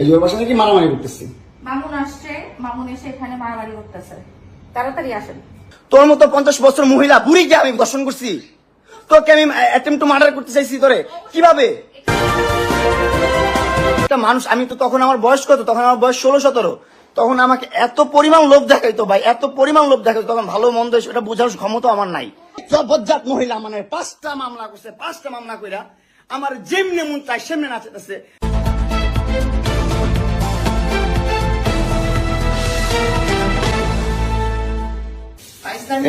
এই যে ওর বাসা নাকি মারামারি করতেছি? মামুন আসছে মামুন এসে এখানে মারামারি করতেছে। তাড়াতাড়ি আসেন। তোর মতো পঞ্চাশ বছর মহিলা বুড়িকে আমি দর্শন করছি? তোকে আমি অ্যাটেম্প টু মার্ডার করতে চাইছি তোরে। কীভাবে? একটা মানুষ আমি তো তখন আমার বয়স কত? তখন আমার বয়স ষোলো সতেরো। তখন আমাকে এত পরিমাণ লোভ দেখাইতো ভাই এত পরিমাণ লোভ দেখাইতো। তখন ভালো মন্দ সেটা বোঝার ক্ষমতা আমার নাই। জবজ্জাত মহিলা মানে পাঁচটা মামলা করছে পাঁচটা মামলা কইরা। আমার যেমনি মন চাই সেমনি নাচতেছে।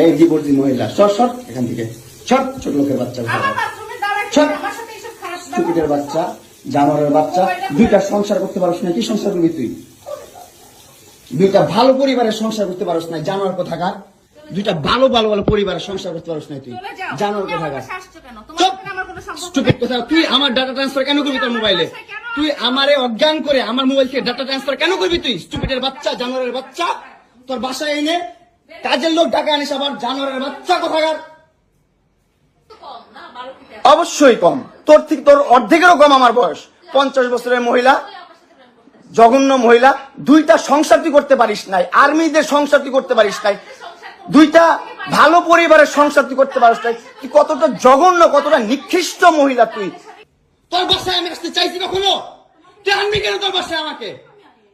এই ডিভোর্সি মহিলা সর সর এখান থেকে। সর ছোট লোকের বাচ্চা। স্টুপিটের বাচ্চা জানোয়ারের বাচ্চা দুইটা সংসার করতে পারস না কি সংসার করবি তুই? দুইটা ভালো পরিবারের সংসার করতে পারস না জানোয়ার কোথাকার দুইটা ভালো ভালো ভালো পরিবারের সংসার করতে পারস না তুই জানোয়ার কোথাকার স্টুপিড কথা তুই আমার ডাটা ট্রান্সফার কেন করবি তোর মোবাইলে তুই আমারে অজ্ঞান করে আমার মোবাইল থেকে ডাটা ট্রান্সফার কেন করবি তুই? স্টুপিটের বাচ্চা জানোয়ারের বাচ্চা তোর বাসায় এনে কাজের লোক টাকা আনিস আবার জানোয়ারের বাচ্চা কোথাকার? অবশ্যই কম। তোর থেকে তোর অর্ধেকেরও কম আমার বয়স। পঞ্চাশ বছরের মহিলা, জঘন্য মহিলা, দুইটা সংসার তুই করতে পারিস নাই, আর্মিদের সংসার তুই করতে পারিস নাই, দুইটা ভালো পরিবারের সংসার তুই করতে পারিস নাই, তুই কতটা জঘন্য, কতটা নিকৃষ্ট মহিলা তুই। তোর বাসায় আমি আসতে চাইছি কখনো? তুই আনবি কেন তোর বাসায় আমাকে?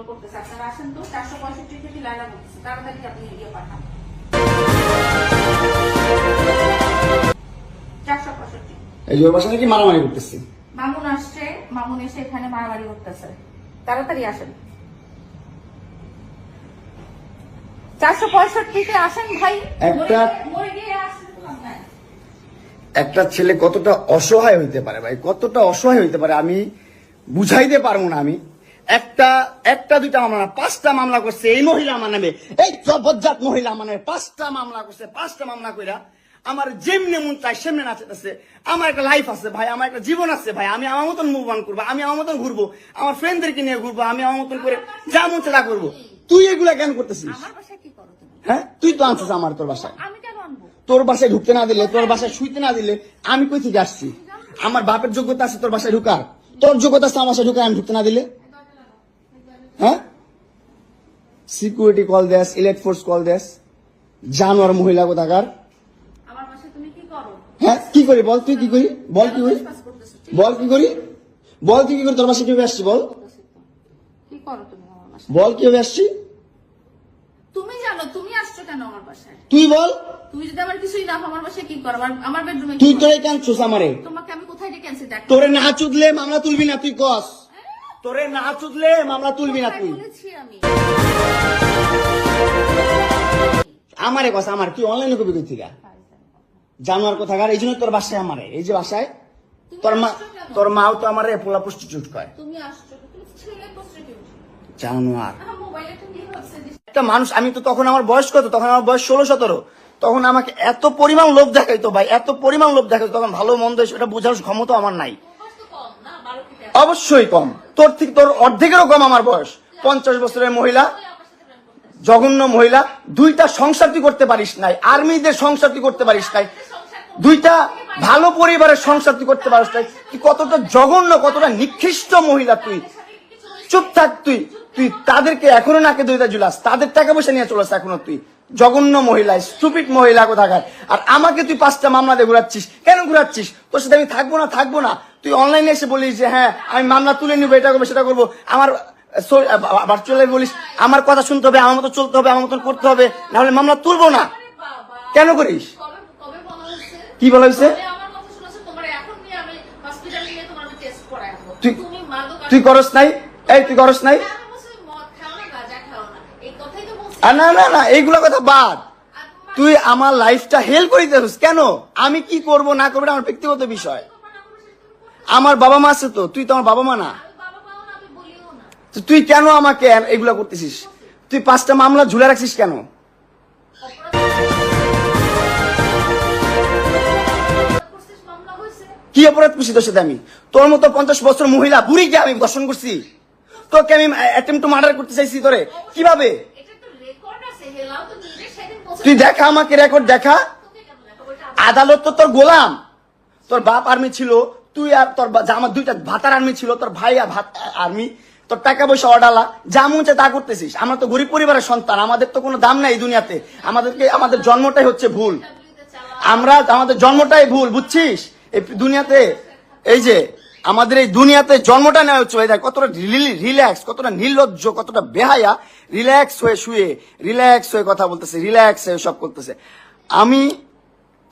এগুলো করতেছে আপনারা আসেন তো চারশো পঁয়ষট্টি থেকে লাইলা বলতেছে তাড়াতাড়ি আপনি ইয়ে পাঠান। চারশো পঁয়ষট্টি। এই যে বাসা নাকি মারামারি করতেছি? মামুন আসছে মামুন এসে এখানে মারামারি করতেছে। তাড়াতাড়ি আসেন। চারশো পঁয়ষট্টিতে আসেন ভাই একটা- মরে- মরে গিয়ে আসেন একটা ছেলে কতটা অসহায় হইতে পারে ভাই কতটা অসহায় হইতে পারে আমি বুঝাইতে পারব না আমি। একটা একটা দুইটা মামলা না পাঁচটা মামলা করছে এই মহিলা আমার নামে। এই জবজ্জাত মহিলা আমার নামে পাঁচটা মামলা করছে পাঁচটা মামলা কইরা আমার যেমনি মন চাই সেমনি নাচতেছে। আমার একটা লাইফ আছে ভাই আমার একটা জীবন আছে ভাই আমি আমার মতন মুভ অন করব আমি আমার মতন ঘুরবো আমার ফ্রেন্ডদেরকে নিয়ে ঘুরবো আমি আমার মতন করে যা মন চাই করব। তুই এগুলা কেন করতেছিস? হ্যাঁ? তুই তো আনছিস আমার তোর বাসায়। আমি কেন তোর বাসায় ঢুকতে না দিলে তোর বাসায় শুইতে না দিলে আমি কই থেকে আসছি? আমার বাপের যোগ্যতা আছে তোর বাসায় ঢুকার। তোর যোগ্যতা আছে আমার বাসায় ঢুকার আমি ঢুকতে না দিলে? হ্যাঁ? সিকিউরিটি কল দেস ইলেট ফোর্স কল দেস। জানোয়ার মহিলা কোথাকার? আমার বাসায় তুমি কি করো? হ্যাঁ কি করি বল তুই কি করি? বল কি করি? বল কি করি? বল তুই কি করি? তোর বাসায় কীভাবে আসছি বল? বল কীভাবে আসছি? তুমি জানো তুমি আসছো কেন আমার বাসায়? তুই বল। তুমি যদি আমার কিছুই না আমার বাসায় কি করো? আমার আমার বেডরুমে তুই তোরে আমারে? তোমাকে আমি কোথায় ডেকে আনছি? দেখ। তোরে না চুদলে মামলা তুলবি না তুই কস। তোরে না চুদলে মামলা তুলবি না তুই। বলেছি আমি। আমারে কথা আমার কি অনলাইনে কবি কই থেকে? জানোয়ার কোথাকার? এই জন্য তোর বাসায় আমারে। এই যে বাসায় তোর মা তোর মাও তো আমারে পোলা প্রস্টিটিউট কয়। তুমি আসছো তুমি ছেলে প্রস্টিটিউট জানোয়ার আমার একটা মানুষ আমি তো তখন আমার বয়স কত? তখন আমার বয়স ষোলো সতেরো। তখন আমাকে এত পরিমাণ লোভ দেখাইতো ভাই এত পরিমাণ লোভ দেখাইতো। তখন ভালো মন্দ সেটা বোঝার ক্ষমতা আমার নাই। অবশ্যই কম। তোর থেকে তোর অর্ধেকেরও কম আমার বয়স। পঞ্চাশ বছরের মহিলা, জঘন্য মহিলা, দুইটা সংসার তুই করতে পারিস নাই, আর্মিদের সংসার তুই করতে পারিস নাই, দুইটা ভালো পরিবারের সংসার তুই করতে পারিস নাই, তুই কতটা জঘন্য, কতটা নিকৃষ্ট মহিলা তুই। চুপ থাক তুই তুই তাদেরকে এখনও নাকে দুইটা জুলাস তাদের টাকা পয়সা নিয়ে চলাস এখনও তুই। জঘন্য মহিলা স্টুপিড মহিলা কোথাকার? আর আমাকে তুই পাঁচটা মামলা দিয়ে ঘুরাচ্ছিস। কেন ঘুরাচ্ছিস? তোর সাথে আমি থাকব না থাকব না। তুই অনলাইনে এসে বলিস যে হ্যাঁ আমি মামলা তুলে নিবো এটা করব সেটা করব। আমার ভার্চুয়ালি বলিস আমার কথা শুনতে হবে আমার মতো চলতে হবে আমার মতন করতে হবে নাহলে মামলা তুলবো না। কেন করিস? কি বলা হয়েছে? তুই- তুই করস নাই? এই তুই করস নাই আমি বলছি মদ খাও না গাঁজা খাও না এই কথাই তো বলছি আর না না না, এইগুলো কথা বাদ। তুই আমার লাইফটা হেল্প করে দিতেছিস, কেন? আমি কি করব, না করব আমার ব্যক্তিগত বিষয়। আমার বাবা মা আছে তো, তুই তো আমার বাবা মা না। তুই কেন আমাকে এগুলা করতেছিস? তুই পাঁচটা মামলা ঝুলে রাখছিস কেন। কি অপরাধ করছি তোর সাথে আমি? তোর মতো পঞ্চাশ বছর মহিলা, বুড়িকে আমি দর্শন করছি। তোকে আমি অ্যাটেম্প মার্ডার করতে চাইছি তোরে। কীভাবে? তুই দেখা আমাকে রেকর্ড দেখা? আদালত তো তোর গোলাম। তোর বাপ আর্মি ছিল তুই আর তোর আমার দুইটা ভাতার আর্মি ছিল তোর ভাই আর ভাত আর্মি তোর টাকা পয়সা অডালা যা মন চায় তা করতেছিস। আমরা তো গরিব পরিবারের সন্তান আমাদের তো কোনো দাম নাই দুনিয়াতে। আমাদেরকে আমাদের জন্মটাই হচ্ছে ভুল। আমরা আমাদের জন্মটাই ভুল বুঝছিস? এই দুনিয়াতে এই যে আমাদের এই দুনিয়াতে জন্মটা নেওয়া হচ্ছে ভাই কতটা রিল্যাক্স কতটা নির্লজ্জ কতটা বেহায়া রিল্যাক্স হয়ে শুয়ে রিল্যাক্স হয়ে কথা বলতেছে রিল্যাক্স হয়ে সব করতেছে। আমি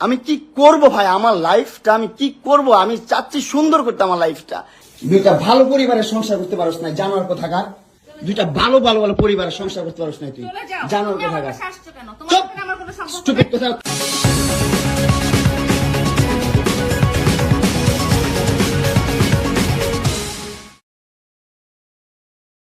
আমি কি করব ভাই আমার লাইফটা আমি কি করব? আমি চাচ্ছি সুন্দর করতে আমার লাইফটা। দুইটা ভালো পরিবারের সংসার করতে পারস না জানোয়ার কোথাকার দুইটা ভালো ভালো ভালো পরিবারের সংসার করতে পারস না তুই। জানোয়ার কোথাকার চুপ! সাথে